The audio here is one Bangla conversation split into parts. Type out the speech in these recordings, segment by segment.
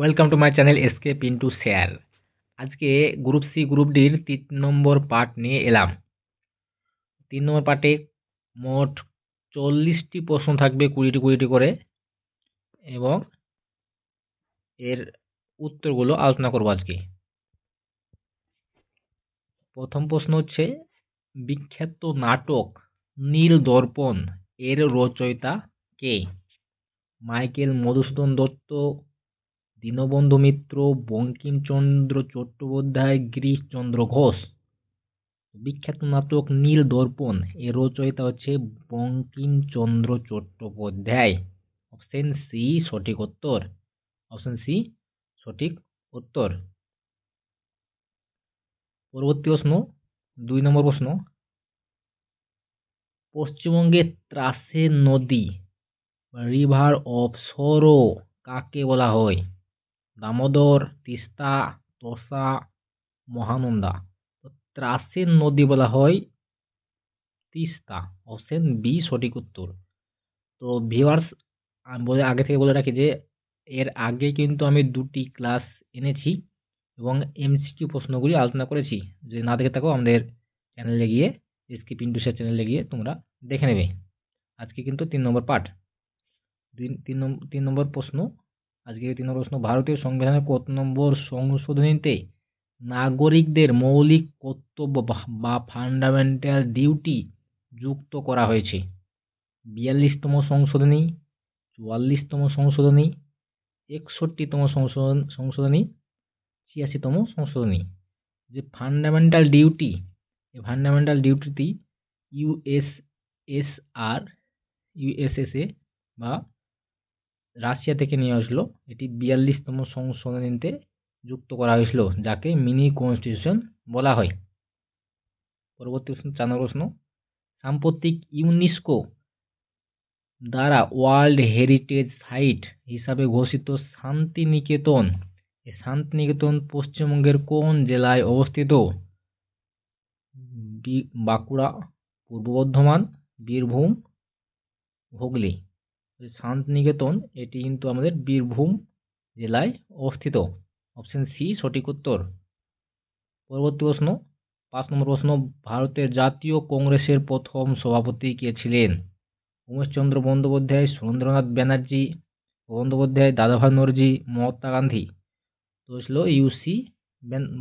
Welcome to my channel SK Pintu share আজকে গ্রুপ সি গ্রুপ ডির তিন নম্বর পার্ট নিয়ে এলাম। তিন নম্বর পার্টে মোট চল্লিশটি প্রশ্ন থাকবে কুড়িটি কুড়িটি করে এবং এর উত্তরগুলো আলোচনা করব আজকে। প্রথম প্রশ্ন হচ্ছে, বিখ্যাত নাটক নীল দর্পণ এর রচয়িতা কে? মাইকেল মধুসূদন দত্ত দীনবন্ধু মিত্র, বঙ্কিমচন্দ্র চট্টোপাধ্যায়, গিরিশচন্দ্র ঘোষ। বিখ্যাত নাটক নীল দর্পণ। এর রচয়িতা হচ্ছে বঙ্কিমচন্দ্র চট্টোপাধ্যায়। অপশন সি সঠিক উত্তর। অপশন সি সঠিক উত্তর। পরবর্তী প্রশ্ন, দুই নম্বর প্রশ্ন। পশ্চিমবঙ্গের ত্রাসের নদী রিভার অফ সরো কাকে বলা হয়? দামোদর, তিস্তা তোষা মহানন্দা। ত্রাসের নদী বলা হয় তিস্তা। অপশন বি, সঠিক উত্তর। তো ভিওয়ার্স বলে আগে থেকে বলে রাখি যে, এর আগে কিন্তু আমি দুটি ক্লাস এনেছি এবং এমসিকিউ প্রশ্নগুলি আলোচনা করেছি। যে না দেখে থাকো, আমাদের চ্যানেলে গিয়ে এসকি পিন্টুসের চ্যানেলে গিয়ে তোমরা দেখে নেবে। আজকে কিন্তু তিন নম্বর পার্ট দুই তিন নম্বর তিন নম্বর প্রশ্ন আজকে তিন প্রশ্ন ভারতীয় সংবিধানের কত নম্বর সংশোধনীতে নাগরিকদের মৌলিক কর্তব্য বা ফান্ডামেন্টাল ডিউটি যুক্ত করা হয়েছে? বিয়াল্লিশতম সংশোধনী, চুয়াল্লিশতম সংশোধনী, একষট্টিতম সংশোধন, সংশোধনী, ছিয়াশিতম সংশোধনী। যে ফান্ডামেন্টাল ডিউটি এই ফান্ডামেন্টাল ডিউটিটি ইউএসএসআর ইউএসএসএ বা রাশিয়া থেকে নিয়ে আসলো। এটি বিয়াল্লিশতম সংশোধনীতে যুক্ত করা হয়েছিল, যাকে মিনি কনস্টিটিউশন বলা হয়। পরবর্তী প্রশ্ন, চার প্রশ্ন। সাম্প্রতিক ইউনেস্কো দ্বারা ওয়ার্ল্ড হেরিটেজ সাইট হিসাবে ঘোষিত শান্তিনিকেতন এই শান্তিনিকেতন পশ্চিমবঙ্গের কোন জেলায় অবস্থিত? বাঁকুড়া, পূর্ব বর্ধমান, বীরভূম, হুগলি। শান্তিনিকেতন, এটি কিন্তু আমাদের বীরভূম জেলায় অবস্থিত। অপশন সি, সঠিক উত্তর। পরবর্তী প্রশ্ন, পাঁচ নম্বর প্রশ্ন, ভারতের জাতীয় কংগ্রেসের প্রথম সভাপতি কে ছিলেন? উমেশচন্দ্র বন্দ্যোপাধ্যায়, সুরেন্দ্রনাথ ব্যানার্জি, বন্দ্যোপাধ্যায়, দাদাভাই নরজি মহাত্মা গান্ধী। তো ছিল ইউসি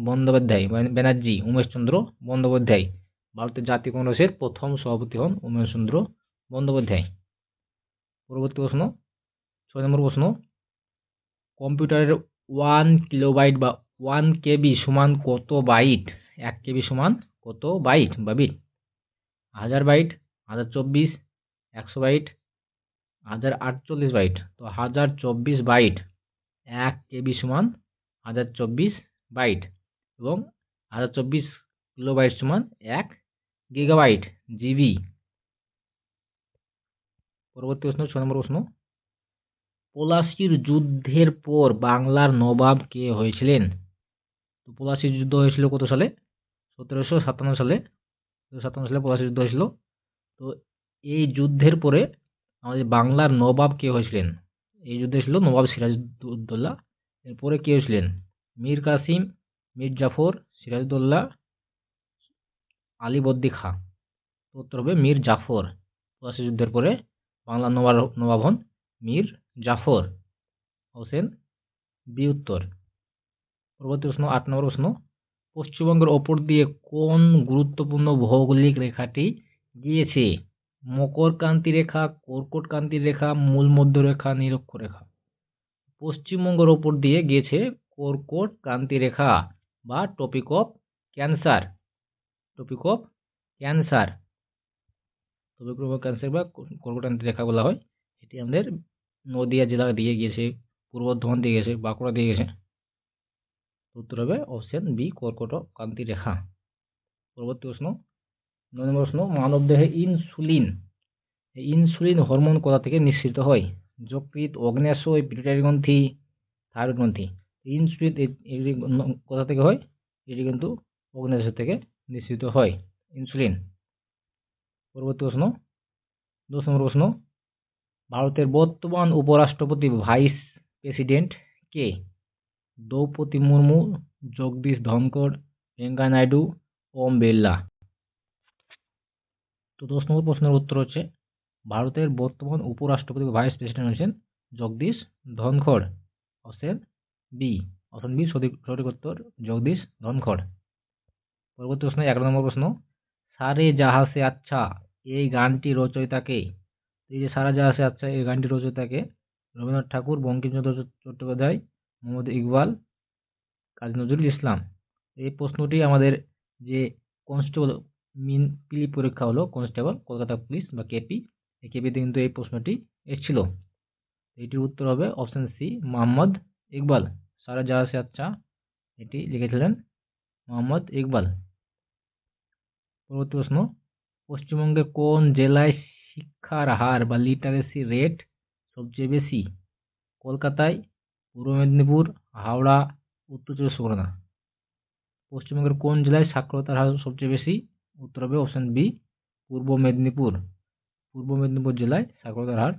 বন্দ্যোপাধ্যায় ব্যানার্জি, উমেশচন্দ্র বন্দ্যোপাধ্যায়। ভারতের জাতীয় কংগ্রেসের প্রথম সভাপতি হন উমেশচন্দ্র বন্দ্যোপাধ্যায়। পরবর্তী প্রশ্ন, ছয় নম্বর প্রশ্ন, কম্পিউটারের ওয়ান কিলোবাইট বা ওয়ান কেবি সমান কত বাইট এক কেবি সমান কত বাইট বা বিট হাজার বাইট হাজার চব্বিশ, একশো বাইট হাজার আটচল্লিশ বাইট তো হাজার চব্বিশ বাইট এক কেবি সমান হাজার চব্বিশ বাইট এবং হাজার চব্বিশ কিলোবাইট সমান এক গিগাবাইট জিবি পরবর্তী প্রশ্ন, ছ নম্বর প্রশ্ন। পলাশির যুদ্ধের পর বাংলার নবাব কে হয়েছিলেন? তো পলাশির যুদ্ধ হয়েছিল কত সালে? সতেরোশো সাতান্ন সালে। সাতান্ন সালে পলাশির যুদ্ধ হয়েছিল। তো এই যুদ্ধের পরে আমাদের বাংলার নবাব কে হয়েছিলেন? এই যুদ্ধে ছিল নবাব সিরাজউদ্দৌলা এরপরে কে হয়েছিলেন? মীর কাসিম, মীর জাফর সিরাজউদ্দৌলা আলীবর্দী খাঁ। উত্তর হবে মীর জাফর। পলাশি যুদ্ধের পরে বাংলার নবাব নবাব মীর জাফর হোসেন বি উত্তর পরবর্তী প্রশ্ন, আট নম্বর প্রশ্ন, পশ্চিমবঙ্গের ওপর দিয়ে কোন গুরুত্বপূর্ণ ভৌগোলিক রেখাটি গিয়েছে? মকরকান্তি রেখা কর্কটকান্তি রেখা, মূল মধ্যরেখা নিরক্ষরেখা পশ্চিমবঙ্গের ওপর দিয়ে গিয়েছে কর্কট ক্রান্তি রেখা বা tropic of cancer tropic of cancer tropic of cancer বা কর্কটক্রান্তি রেখা বলা হয়, এটি আমাদের নদিয়া জেলা দিয়ে গিয়েছে, পূর্ব বর্ধমান দিয়ে গেছে বাঁকুড়া দিয়ে গেছে উত্তর হবে অপশন বি কর্কট কান্তি রেখা। পরবর্তী প্রশ্ন, নয় নম্বর প্রশ্ন মানবদেহে ইনসুলিন ইনসুলিন হরমোন কোথা থেকে নিঃসৃত হয়? যকৃত অগ্ন্যাশয় পিটুটারি গ্রন্থি থাইরয়েড গ্রন্থি। ইনসুলিন কোথা থেকে হয়? এটি কিন্তু অগ্ন্যাশয় থেকে নিঃসৃত হয় ইনসুলিন পরবর্তী প্রশ্ন। দশ নম্বর প্রশ্ন, ভারতের বর্তমান উপরাষ্ট্রপতি ভাইস প্রেসিডেন্ট কে? দ্রৌপদী মুর্মু, জগদীশ ধনকড় ভেঙ্কাইয়া নাইডু, ওম বিড়লা। তো দশ নম্বর প্রশ্নের উত্তর হচ্ছে, ভারতের বর্তমান উপরাষ্ট্রপতি ভাইস প্রেসিডেন্ট হচ্ছেন Jagdeep Dhankhar. Option B option B সঠিক সঠিক উত্তর জগদীশ ধনখড়। পরবর্তী প্রশ্ন এগারো নম্বর প্রশ্ন সারে জাহা সে আচ্ছা এই গানটি রচয়িতাকে, এই যে সারা জাহা সে আচ্ছা এই গানটি রচয়িতাকে রবীন্দ্রনাথ ঠাকুর, বঙ্কিমচন্দ্র চট্টোপাধ্যায়, মোহাম্মদ ইকবাল, কাজী নজরুল ইসলাম। এই প্রশ্নটি আমাদের যে কনস্টেবল মিন পিলি পরীক্ষা হলো, কনস্টেবল, কলকাতা পুলিশ বা কেপি, এই কেপিতে কিন্তু এই প্রশ্নটি এসেছিল। এটির উত্তর হবে অপশন সি, মোহাম্মদ ইকবাল। সারা জাহা সে আচ্ছা এটি লিখেছিলেন মোহাম্মদ ইকবাল। পরবর্তী প্রশ্ন পশ্চিমবঙ্গের কোন জেলায় শিক্ষার হার বা লিটারেসি রেট সবচেয়ে বেশি? কলকাতায়, পূর্ব মেদিনীপুর, হাওড়া, উত্তর চব্বিশ পরগনা। পশ্চিমবঙ্গের কোন জেলায় সাক্ষরতার হার সবচেয়ে বেশি? উত্তর হবে অপশান বি পূর্ব মেদিনীপুর। পূর্ব মেদিনীপুর জেলায় সাক্ষরতার হার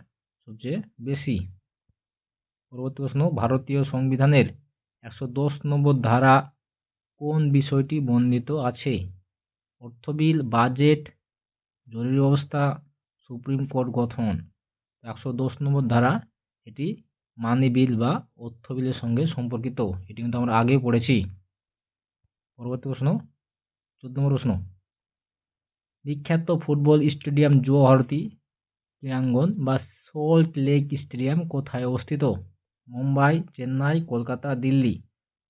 সবচেয়ে বেশি। পরবর্তী প্রশ্ন, ভারতীয় সংবিধানের একশো দশ নম্বর ধারা কোন বিষয়টি বর্ণিত আছে? অর্থ বিল, বাজেট, জরুরি অবস্থা সুপ্রিম কোর্ট গঠন। একশো দশ নম্বর ধারা, এটি মানি বিল বা অর্থ বিলের সঙ্গে সম্পর্কিত। এটি কিন্তু আমরা আগে পড়েছি। পরবর্তী প্রশ্ন, চোদ্দ নম্বর প্রশ্ন। বিখ্যাত ফুটবল স্টেডিয়াম যুব ক্রীড়াঙ্গন বা সল্ট লেক স্টেডিয়াম কোথায় অবস্থিত? মুম্বাই, চেন্নাই, কলকাতা, দিল্লি।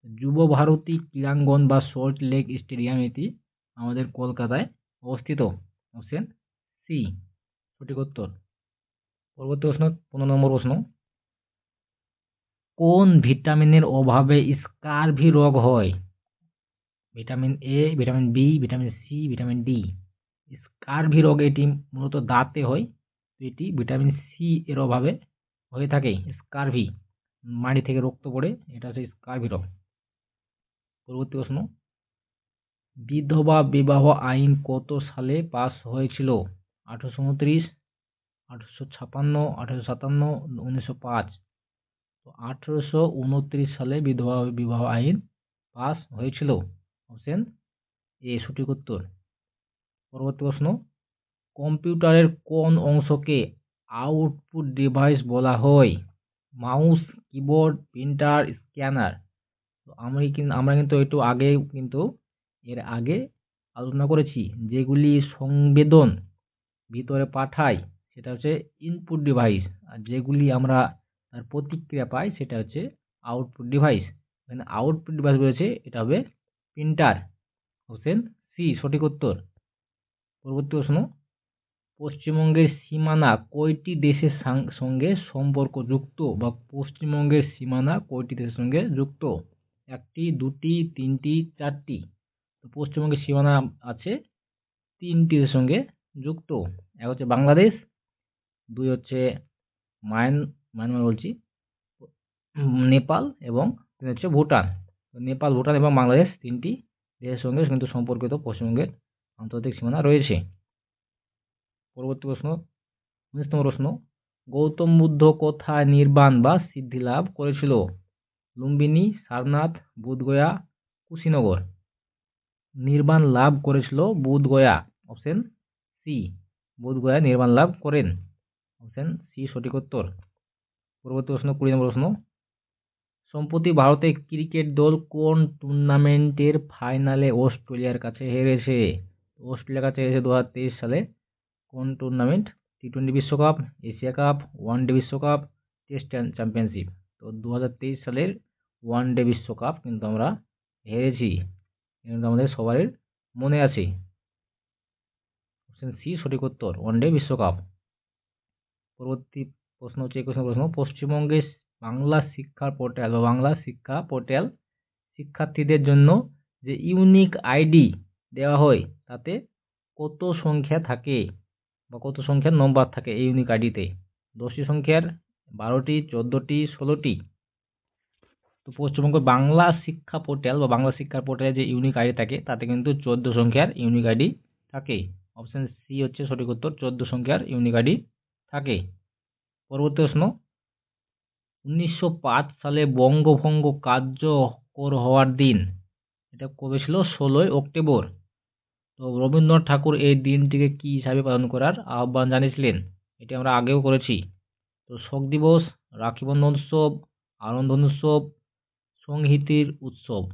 যুব ভারতী ক্রীড়াঙ্গন বা সল্ট লেক স্টেডিয়াম এটি আমাদের কলকাতায় অবস্থিত। অপশন সি, সঠিক উত্তর। পরবর্তী প্রশ্ন, পনেরো নম্বর প্রশ্ন। কোন ভিটামিনের অভাবে স্কারভি রোগ হয়? Vitamin A vitamin B vitamin C vitamin D scurvy রোগ এটি মূলত দাঁতে হয়, তো এটি ভিটামিন সি এর অভাবে হয়ে থাকে, স্কারভি। মাড়ি থেকে রক্ত পড়ে, এটা হচ্ছে স্কারভি রোগ। পরবর্তী প্রশ্ন বিধবা বিবাহ আইন কত সালে পাস হয়েছিল? আঠেরোশো উনত্রিশ, আঠেরোশো ছাপান্ন, আঠেরোশো সাতান্ন, উনিশশো পাঁচ। তো আঠেরোশো উনত্রিশ সালে বিধবা বিবাহ আইন পাস হয়েছিল। অপশন এ, সঠিক উত্তর। পরবর্তী প্রশ্ন, কম্পিউটারের কোন অংশকে আউটপুট ডিভাইস বলা হয়? Mouse, keyboard, printer, scanner. তো আমি কিন্তু আমরা কিন্তু একটু আগে কিন্তু এর আগে আলোচনা করেছি যেগুলি সংবেদন ভিতরে পাঠায়, সেটা হচ্ছে ইনপুট ডিভাইস আর যেগুলি আমরা তার প্রতিক্রিয়া পাই সেটা হচ্ছে আউটপুট ডিভাইস এখানে আউটপুট ডিভাইস রয়েছে এটা হবে প্রিন্টার অপশন সি সঠিক উত্তর, পরবর্তী প্রশ্ন, পশ্চিমবঙ্গের সীমানা কয়টি দেশের সঙ্গে সম্পর্কযুক্ত বা পশ্চিমবঙ্গের সীমানা কয়টি দেশের সঙ্গে যুক্ত? একটি, দুটি, তিনটি, চারটি। তো পশ্চিমবঙ্গের সীমানা আছে তিনটি দেশের সঙ্গে যুক্ত। এক হচ্ছে বাংলাদেশ, দুই হচ্ছে মায়ান, মায়ানমার বলছি, নেপাল এবং তিন হচ্ছে ভুটান। নেপাল, ভুটান এবং বাংলাদেশ তিনটি দেশের সঙ্গে কিন্তু সম্পর্কিত পশ্চিমবঙ্গের আন্তর্জাতিক সীমানা রয়েছে। পরবর্তী প্রশ্ন উনিশ নম্বর প্রশ্ন, গৌতম বুদ্ধ কোথায় নির্বাণ বা সিদ্ধি লাভ করেছিল? লুম্বিনী, সারনাথ, বুধগয়া, কুশীনগর। নির্বাণ লাভ করেছিল বুধগয়া অপশন সি বুধগয়া নির্বাণ লাভ করেন অপশন সি সঠিক উত্তর। পরবর্তী প্রশ্ন, কুড়ি নম্বর প্রশ্ন। সম্প্রতি ভারতের ক্রিকেট দল কোন টুর্নামেন্টের ফাইনালে অস্ট্রেলিয়ার কাছে হেরেছে? অস্ট্রেলিয়ার কাছে হেরেছে দু হাজার তেইশ সালে। কোন টুর্নামেন্ট? টি টোয়েন্টি বিশ্বকাপ, এশিয়া কাপ, ওয়ান ডে বিশ্বকাপ, টেস্ট চ্যাম্পিয়নশিপ। তো দু হাজার তেইশ সালের ওয়ান ডে বিশ্বকাপ কিন্তু আমরা হেরেছি। কিন্তু আমাদের সবারই মনে আছে। অপশন সি সঠিক উত্তর ওয়ান ডে বিশ্বকাপ। পরবর্তী প্রশ্ন হচ্ছে একুশ প্রশ্ন পশ্চিমবঙ্গে বাংলা শিক্ষা পোর্টাল বা বাংলা শিক্ষা পোর্টাল শিক্ষার্থীদের জন্য যে ইউনিক আইডি দেওয়া হয়, তাতে কত সংখ্যা থাকে বা কত সংখ্যার নম্বর থাকে এই ইউনিক আইডিতে দশটি সংখ্যার, বারোটি, চোদ্দোটি, ষোলোটি। তো পশ্চিমবঙ্গ বাংলা শিক্ষা পোর্টাল বা বাংলা শিক্ষা পোর্টালে যে ইউনিক আইডি থাকে, তাতে কিন্তু চোদ্দ সংখ্যার ইউনিক আইডি থাকে অপশান সি হচ্ছে সঠিক উত্তর, চোদ্দ সংখ্যার ইউনিক আইডি থাকে পরবর্তী প্রশ্ন, উনিশশো পাঁচ সালে বঙ্গভঙ্গ কার্যকর হওয়ার দিন, এটা কবে ছিল? ষোলোই অক্টোবর। তো রবীন্দ্রনাথ ঠাকুর এই দিনটিকে কী হিসাবে পালন করার আহ্বান জানিয়েছিলেন, এটি আমরা আগেও করেছি। তো শোক দিবস রাখিবন্ধন উৎসব আনন্দন উৎসব সংহতির উৎসব।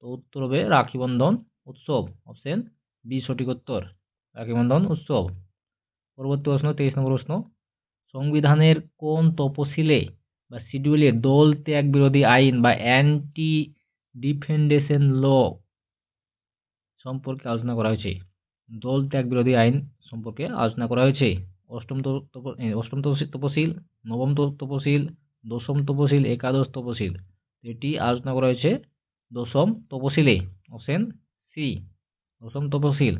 তো উত্তর হবে রাখি বন্ধন উৎসব অপশন বি সঠিক উত্তর রাখি বন্ধন উৎসব। পরবর্তী প্রশ্ন, তেইশ নম্বর প্রশ্ন, সংবিধানের কোন তপশিলে বা শিডিউলে দল ত্যাগ বিরোধী আইন বা অ্যান্টি ডিফেন্ডেশন ল সম্পর্কে আলোচনা করা হয়েছে? দল ত্যাগ বিরোধী আইন সম্পর্কে আলোচনা করা হয়েছে। অষ্টম অষ্টম তপশি- তপশিল নবম তপশিল দশম তপশিল একাদশ তপশিল এটি আলোচনা করা হয়েছে দশম তপশিলে অপশন সি দশম তপশিল।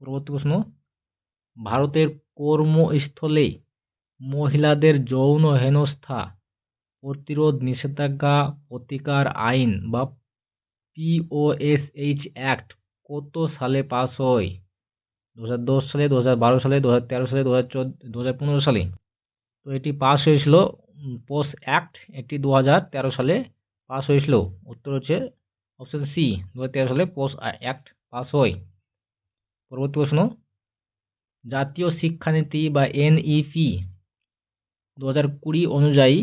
পরবর্তী প্রশ্ন, ভারতের কর্মস্থলে মহিলাদের যৌন হেনস্থা, প্রতিরোধ নিষেধাজ্ঞা, প্রতিকার আইন বা পিওএসএইচ অ্যাক্ট কত সালে পাস হয়? দু হাজার দশ সালে দু হাজার বারো সালে দু হাজার তেরো সালে দু হাজার চোদ্দ দু হাজার পনেরো সালে। তো এটি পাস হয়েছিল পোস অ্যাক্ট এটি দু হাজার সালে পাস হয়েছিল। উত্তর হচ্ছে অপশন সি দু হাজার তেরো সালে পোস অ্যাক্ট পাস হয়। পরবর্তী প্রশ্ন, জাতীয় শিক্ষানীতি বা এনইপি দু হাজার কুড়ি অনুযায়ী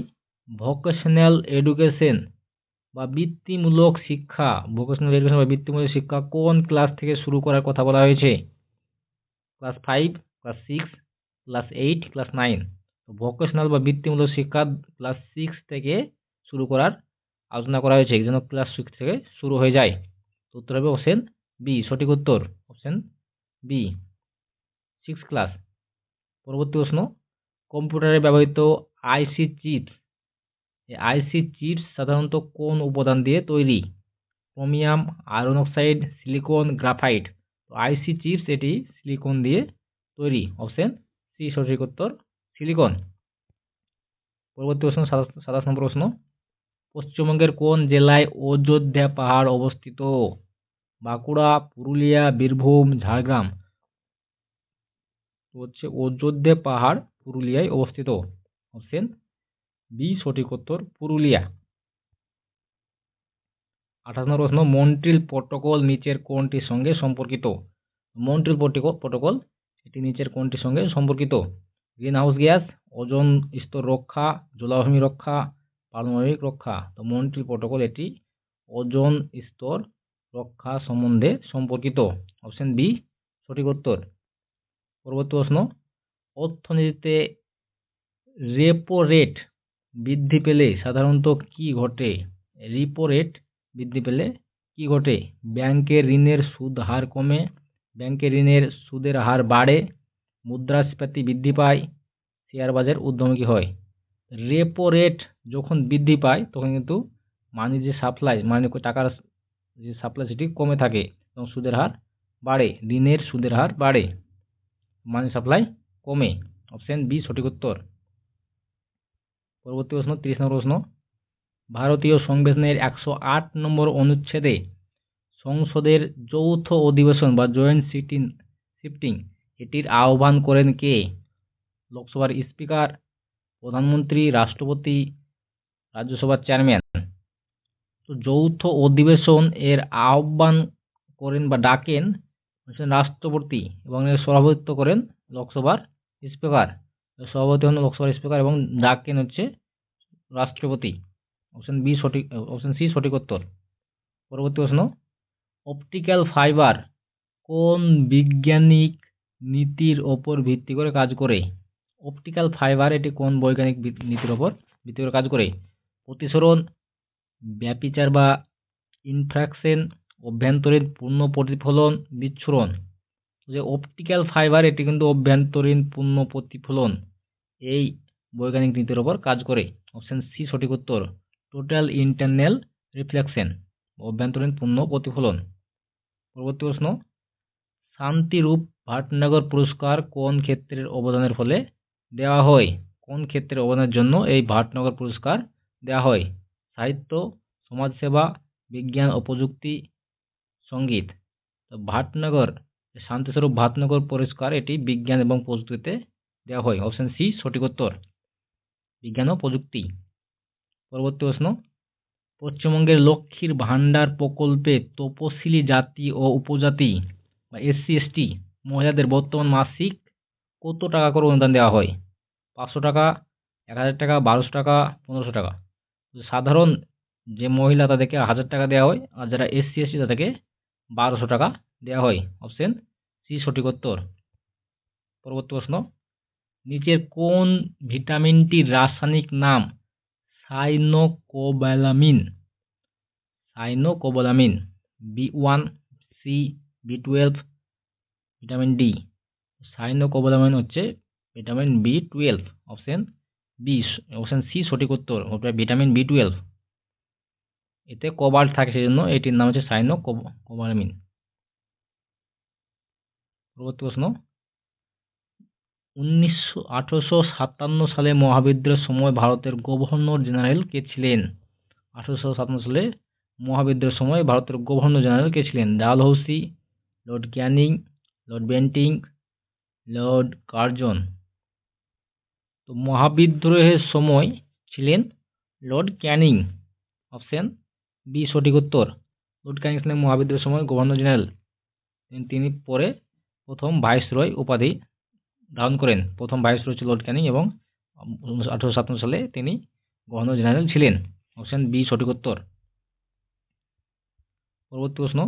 ভোকেশনাল এডুকেশন বা বৃত্তিমূলক শিক্ষা ভোকেশনাল এডুকেশন বা বৃত্তিমূলক শিক্ষা কোন ক্লাস থেকে শুরু করার কথা বলা হয়েছে? Class five class six class eight class nine তো ভোকেশনাল বা বৃত্তিমূলক শিক্ষা ক্লাস সিক্স থেকে শুরু করার আলোচনা করা হয়েছে, যেন ক্লাস সিক্স থেকে শুরু হয়ে যায়। উত্তর হবে অপশন বি সঠিক উত্তর। অপশন বি সিক্স ক্লাস পরবর্তী প্রশ্ন, কম্পিউটারে ব্যবহৃত আইসি চিপস আইসি চিপস সাধারণত কোন উপাদান দিয়ে তৈরি? Chromium, iron oxide, silicon, graphite. IC chips এটি সিলিকন দিয়ে তৈরি। অপশন সি সঠিক উত্তর। সিলিকন। পরবর্তী প্রশ্ন, সাতাশ নম্বর প্রশ্ন। পশ্চিমবঙ্গের কোন জেলায় অযোধ্যা পাহাড় অবস্থিত? বাঁকুড়া, পুরুলিয়া, বীরভূম, ঝাড়গ্রাম। হচ্ছে অযোধ্যা পাহাড় পুরুলিয়ায় অবস্থিত। অপশন বি, সঠিক উত্তর পুরুলিয়া। আঠাশ নম্বর প্রশ্ন, মন্ট্রিল প্রোটোকল নিচের কোনটির সঙ্গে সম্পর্কিত? মন্ট্রিল প্রোটোকল, এটি নিচের কোনটির সঙ্গে সম্পর্কিত? গ্রিন হাউস গ্যাস, ওজন স্তর রক্ষা, জলাভূমি রক্ষা, পারমাণবিক রক্ষা। তো মন্ট্রিল প্রোটোকল এটি ওজন স্তর রক্ষা সম্বন্ধে সম্পর্কিত। অপশন বি, সঠিক উত্তর। পরবর্তী প্রশ্ন, অর্থনীতিতে রেপো রেট বৃদ্ধি পেলে সাধারণত কি ঘটে? রিপো রেট বৃদ্ধি পেলে কি ঘটে? ব্যাংকের ঋণের সুদ হার কমে, ব্যাংকের ঋণের সুদের হার বাড়ে মুদ্রাস্ফীতি বৃদ্ধি পায় শেয়ার বাজার হয়। রেপো রেট যখন বৃদ্ধি পায়, তখন কিন্তু মানি যে সাপ্লাই মানে টাকার যে সাপ্লাই সেটি কমে থাকে এবং সুদের হার বাড়ে, ঋণের সুদের হার বাড়ে। মানি সাপ্লাই কমে। অপশন বি সঠিক উত্তর। পরবর্তী প্রশ্ন, তিরিশ নম্বর প্রশ্ন। ভারতীয় সংবিধানের একশো আট নম্বর অনুচ্ছেদে সংসদের যৌথ অধিবেশন বা জয়েন্ট সিটিং শিফটিং এটির আহ্বান করেন কে? লোকসভার স্পিকার, প্রধানমন্ত্রী, রাষ্ট্রপতি, রাজ্যসভার চেয়ারম্যান। তো যৌথ অধিবেশন এর আহ্বান করেন বা ডাকেন রাষ্ট্রপতি এবং এর সভাপতিত্ব করেন লোকসভার স্পিকার। সভাপতি হন লোকসভার স্পিকার এবং ডাকেন হচ্ছে রাষ্ট্রপতি। অপশন বি সঠিক, অপশন সি সঠিক উত্তর। পরবর্তী প্রশ্ন, অপটিক্যাল ফাইবার কোন বৈজ্ঞানিক নীতির ওপর ভিত্তি করে কাজ করে। অপটিক্যাল ফাইবার এটি কোন বৈজ্ঞানিক নীতির ওপর ভিত্তি করে কাজ করে? প্রতিসরণ, ব্যাপিচার বা ইনফ্রাকশন, অভ্যন্তরীণ পূর্ণ প্রতিফলন, বিচ্ছুরণ। যে অপটিক্যাল ফাইবার এটি কিন্তু অভ্যন্তরীণ পূর্ণ প্রতিফলন। এই বৈজ্ঞানিক নীতির ওপর কাজ করে। অপশন সি সঠিক উত্তর টোটাল ইন্টারনাল রিফ্লেকশন অভ্যন্তরীণ পূর্ণ প্রতিফলন। পরবর্তী প্রশ্ন, শান্তিরূপ ভাটনগর পুরস্কার কোন ক্ষেত্রের অবদানের ফলে দেওয়া হয়? কোন ক্ষেত্রের অবদানের জন্য এই ভাটনগর পুরস্কার দেওয়া হয়? সাহিত্য, সমাজসেবা, বিজ্ঞান ও প্রযুক্তি, সংগীত। তো ভাটনগর, শান্তিস্বরূপ ভাটনগর পুরস্কার এটি বিজ্ঞান এবং প্রযুক্তিতে দেওয়া হয়। অপশন সি, সঠিক উত্তর। বিজ্ঞান ও প্রযুক্তি। পরবর্তী প্রশ্ন। পশ্চিমবঙ্গের লক্ষ্মীর ভাণ্ডার প্রকল্পে তপশিলি জাতি ও উপজাতি বা এসসি এসটি মহিলাদের বর্তমান মাসিক কত টাকা করে অনুদান দেওয়া হয়? পাঁচশো টাকা, এক হাজার টাকা, বারোশো টাকা, পনেরোশো টাকা। সাধারণ যে মহিলা তাদেরকে হাজার টাকা দেওয়া হয় আর যারা এসসি, এসটি তাদেরকে বারোশো টাকা দেওয়া হয়। অপশন সি, সঠিক উত্তর। পরবর্তী প্রশ্ন। নিচের কোন ভিটামিনটির রাসায়নিক নাম cyanocobalamin? Cyanocobalamin, B one, C, B twelve vitamin D sign ও সাইনোকোবালামিন হচ্ছে vitamin B twelve option B option C সঠিক উত্তর ভিটামিন বি টুয়েলভ এতে কোবাল্ট থাকে সেই জন্য এটির নাম হচ্ছে সাইনো কোবালামিন পরবর্তী প্রশ্ন। উনিশশো আঠেরোশো সাতান্ন সালে মহাবিদ্রোহের সময় ভারতের গভর্নর জেনারেল কে ছিলেন? আঠেরোশো সাতান্ন সালে মহাবিদ্রোহের সময় ভারতের গভর্নর জেনারেল কে ছিলেন? Dalhousie, lord Canning lord Bentinck lord Curzon তো মহাবিদ্রোহের সময় ছিলেন লর্ড ক্যানিং অপশন বি সঠিক উত্তর। লর্ড ক্যানিং ছিলেন মহাবিদ্রোহের সময় গভর্নর জেনারেল তিনি পরে প্রথম ভাইসরয় উপাধি ধারণ করেন। প্রথম ভাইসরয় ছিল লর্ড ক্যানিং এবং আঠেরোশো সাতান্ন সালে তিনি গভর্নর জেনারেল ছিলেন। অপশন বি সঠিক উত্তর। পরবর্তী প্রশ্ন।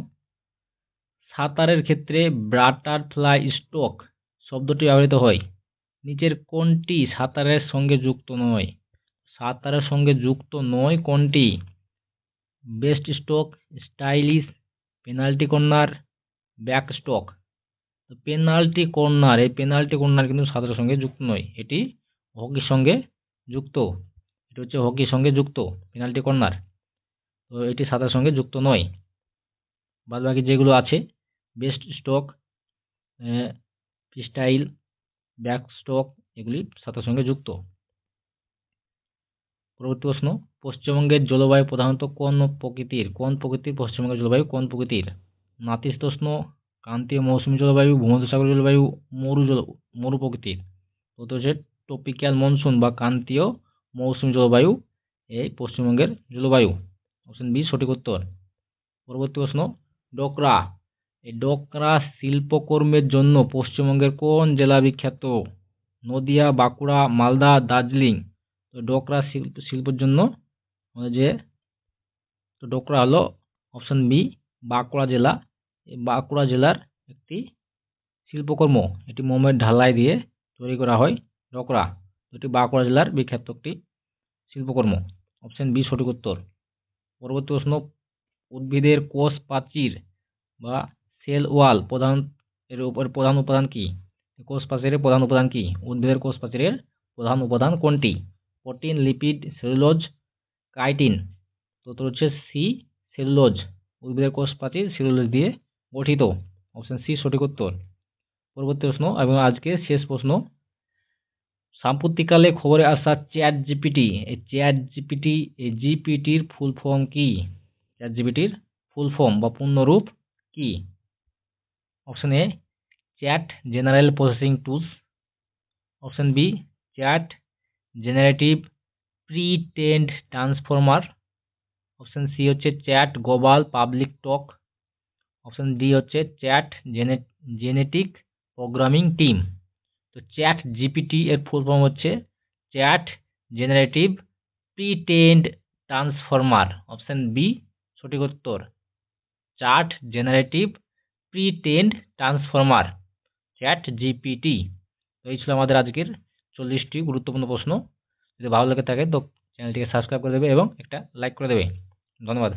সাঁতারের ক্ষেত্রে বাটারফ্লাই স্ট্রোক শব্দটি ব্যবহৃত হয়। নিচের কোনটি সাঁতারের সঙ্গে যুক্ত নয়। সাঁতারের সঙ্গে যুক্ত নয় কোনটি breaststroke, stylish penalty corner, backstroke. Penalty corner, এই পেনাল্টি কর্নার কিন্তু সাঁতারের সঙ্গে যুক্ত নয়। এটি হকির সঙ্গে যুক্ত। এটি হচ্ছে হকির সঙ্গে যুক্ত পেনাল্টি কর্নার। তো এটি সাঁতারের সঙ্গে যুক্ত নয়। বাদ বাকি যেগুলো আছে best stroke freestyle, back stroke এগুলি সাঁতারের সঙ্গে যুক্ত। পরবর্তী প্রশ্ন, পশ্চিমবঙ্গের জলবায়ু প্রধানত কোন প্রকৃতির কোন প্রকৃতির, পশ্চিমবঙ্গের জলবায়ু কোন প্রকৃতির? নাতিশীতোষ্ণ, ক্রান্তীয় মৌসুমী জলবায়ু ভূমধ্যসাগর জলবায়ু, মরু জল, মরু প্রকৃতির। হচ্ছে ট্রপিক্যাল মনসুন বা ক্রান্তীয় মৌসুমী জলবায়ু, এই পশ্চিমবঙ্গের জলবায়ু। অপশন বি, সঠিক উত্তর। পরবর্তী প্রশ্ন, ডোকরা এই ডোকরা শিল্পকর্মের জন্য পশ্চিমবঙ্গের কোন জেলা বিখ্যাত? নদিয়া, বাঁকুড়া, মালদা, দার্জিলিং। তো ডোকরা শিল্প শিল্পের জন্য যে তো ডোকরা হলো অপশন বি বাঁকুড়া জেলা। বাঁকুড়া জেলার একটি শিল্পকর্ম, এটি মোমের ঢালাই দিয়ে তৈরি করা হয় ডোকরা। এটি বাঁকুড়া জেলার বিখ্যাত একটি শিল্পকর্ম অপশন বি সঠিক উত্তর। পরবর্তী প্রশ্ন, উদ্ভিদের কোষ প্রাচীর বা সেল ওয়াল প্রধান এর উপর প্রধান উপাদান কী? কোষ প্রাচীরের প্রধান উপাদান কী? উদ্ভিদের কোষ প্রাচীরের প্রধান উপাদান কোনটি? প্রোটিন, লিপিড, সেলুলোজ কাইটিন তো হচ্ছে সি, সেলুলোজ। উদ্ভিদের কোষ প্রাচীর সেলুলোজ দিয়ে গঠিত। অপশন সি, সঠিক উত্তর। পরবর্তী প্রশ্ন এবং আজকে শেষ প্রশ্ন। সাম্প্রতিককালে খবরে আসা চ্যাট জিপিটি এই চ্যাট জিপিটি এই জিপিটির ফুল ফর্ম কি? চ্যাট জিপিটির ফুল ফর্ম বা পূর্ণরূপ কি? Option A, chat general processing tools. Option B, chat generative pretrained transformer. Option C হচ্ছে chat global public talk. Option D হচ্ছে চ্যাট জেনে, জেনেটিক প্রোগ্রামিং টিম। তো চ্যাট জিপিটি এর ফুল ফর্ম হচ্ছে chat generative pretrained transformer. Option B, সঠিক উত্তর। Chat generative pretrained transformer chat GPT তো এই ছিল আমাদের আজকের চল্লিশটি গুরুত্বপূর্ণ প্রশ্ন। যদি ভালো লেগে থাকে তো চ্যানেলটিকে সাবস্ক্রাইব করে দেবে এবং একটা লাইক করে দেবে। ধন্যবাদ।